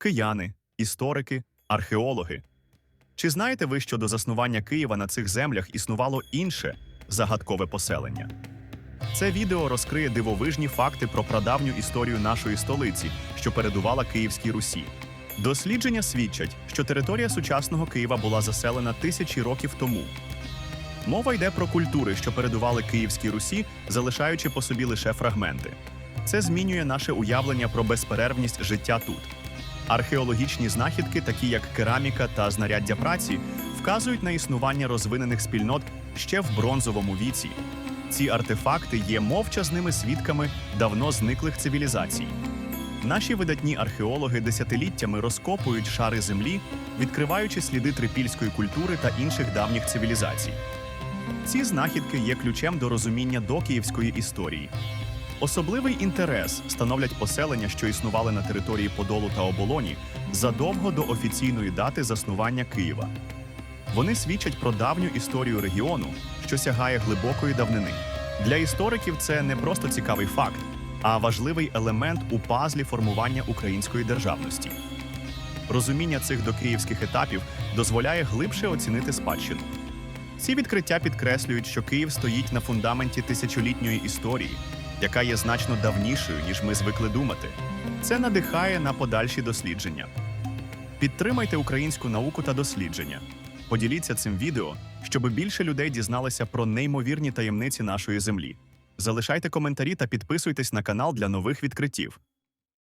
кияни, історики, археологи. Чи знаєте ви, що до заснування Києва на цих землях існувало інше загадкове поселення? Це відео розкриє дивовижні факти про прадавню історію нашої столиці, що передувала Київській Русі. Дослідження свідчать, що територія сучасного Києва була заселена тисячі років тому. Мова йде про культури, що передували Київській Русі, залишаючи по собі лише фрагменти. Це змінює наше уявлення про безперервність життя тут. Археологічні знахідки, такі як кераміка та знаряддя праці, вказують на існування розвинених спільнот ще в бронзовому віці. Ці артефакти є мовчазними свідками давно зниклих цивілізацій. Наші видатні археологи десятиліттями розкопують шари землі, відкриваючи сліди трипільської культури та інших давніх цивілізацій. Ці знахідки є ключем до розуміння докиївської історії. Особливий інтерес становлять поселення, що існували на території Подолу та Оболоні задовго до офіційної дати заснування Києва. Вони свідчать про давню історію регіону, що сягає глибокої давнини. Для істориків це не просто цікавий факт, а важливий елемент у пазлі формування української державності. Розуміння цих докиївських етапів дозволяє глибше оцінити спадщину. Ці відкриття підкреслюють, що Київ стоїть на фундаменті тисячолітньої історії, яка є значно давнішою, ніж ми звикли думати. Це надихає на подальші дослідження. Підтримайте українську науку та дослідження. Поділіться цим відео, щоб більше людей дізналися про неймовірні таємниці нашої землі. Залишайте коментарі та підписуйтесь на канал для нових відкриттів.